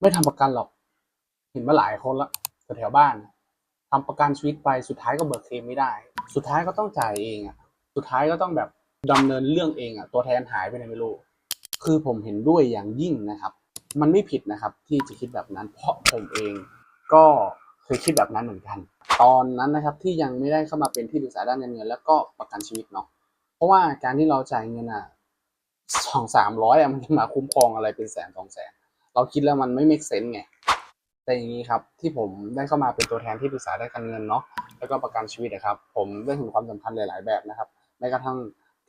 ไม่ทำประกันหรอก เห็นมาหลายคนละแถวบ้านทำประกันชีวิตไปสุดท้ายก็เบิกเคลมไม่ได้ สุดท้ายก็ต้องจ่ายเองอะ สุดท้ายก็ต้องแบบดำเนินเรื่องเองอะ ตัวแทนหายไปไหนไม่รู้ คือผมเห็นด้วยอย่างยิ่งนะครับ มันไม่ผิดนะครับ ที่จะคิดแบบนั้น เพราะผมเองก็เคยคิดแบบนั้นเหมือนกัน ตอนนั้นนะครับที่ยังไม่ได้เข้ามาเป็นที่ปรึกษาด้านการเงิน แล้วก็ประกันชีวิตเนาะ เพราะว่าการที่เราจ่ายเงินอะสองสามร้อยอะมันมาคุ้มครองอะไรเป็นแสนสองแสน เราคิดแล้วมันไม่ make sense ไง แต่อย่างนี้ครับที่ผมได้เข้ามาเป็นตัวแทนที่ปรึกษาด้านการเงินเนาะแล้วก็ประกันชีวิตนะครับ ผมได้เห็นความสำคัญหลาย ๆ แบบนะครับแม้กระทั่ง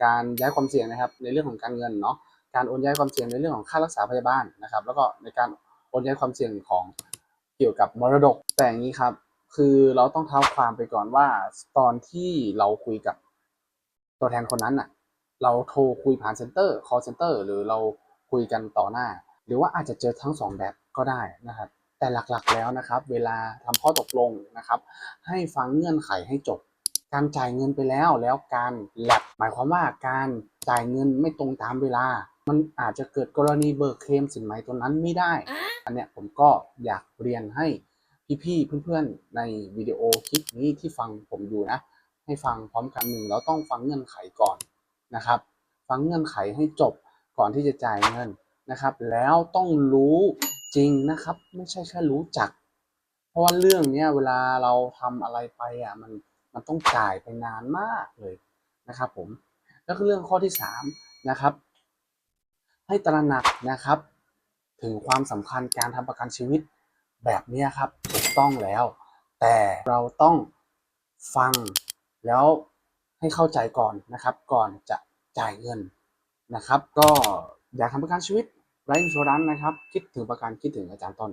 การย้ายความเสี่ยงนะครับ ในเรื่องของการเงินเนาะการโอนย้ายความเสี่ยงในเรื่องของค่ารักษาพยาบาลนะครับ แล้วก็ในการโอนย้ายความเสี่ยงของเกี่ยวกับมรดกแต่อย่างนี้ครับ คือเราต้องเท้าความไปก่อนว่า ตอนที่เราคุยกับตัวแทนคนนั้นน่ะ เราโทรคุยผ่านเซ็นเตอร์ call center หรือเราคุยกันต่อหน้า หรือว่าอาจจะเจอทั้งสองแบบก็ได้นะครับแต่หลักๆแล้วนะครับ เวลาทำข้อตกลงนะครับ ให้ฟังเงื่อนไขให้จบ การจ่ายเงินไปแล้วแล้วการแลบหมายความว่าการจ่ายเงินไม่ตรงตามเวลา มันอาจจะเกิดกรณีเบิกเคลมสินไหมตัวนั้นไม่ได้ อันเนี้ยผมก็อยากเรียนให้พี่ๆเพื่อนๆในวิดีโอคลิปนี้ที่ฟังผมอยู่นะ ให้ฟังพร้อมกันหนึ่งเราต้องฟังเงื่อนไขก่อนนะครับ ฟังเงื่อนไขให้จบก่อนที่จะจ่ายเงิน นะครับ แล้วต้องรู้จริงนะครับ ไม่ใช่แค่รู้จัก เพราะว่าเรื่องเนี้ยเวลาเราทำอะไรไปอะมันมันต้องจ่ายไปนานมากเลยนะครับผมแล้วก็เรื่องข้อที่สามนะครับ ให้ตระหนักนะครับ ถึงความสำคัญการทำประกันชีวิตแบบนี้ครับถูกต้องแล้ว แต่เราต้องฟังแล้วให้เข้าใจก่อนนะครับ ก่อนจะจ่ายเงินนะครับ ก็อยากทำประกันชีวิต ไรอินชัวรันนะครับ คิดถึงประกันคิดถึงอาจารย์ต้น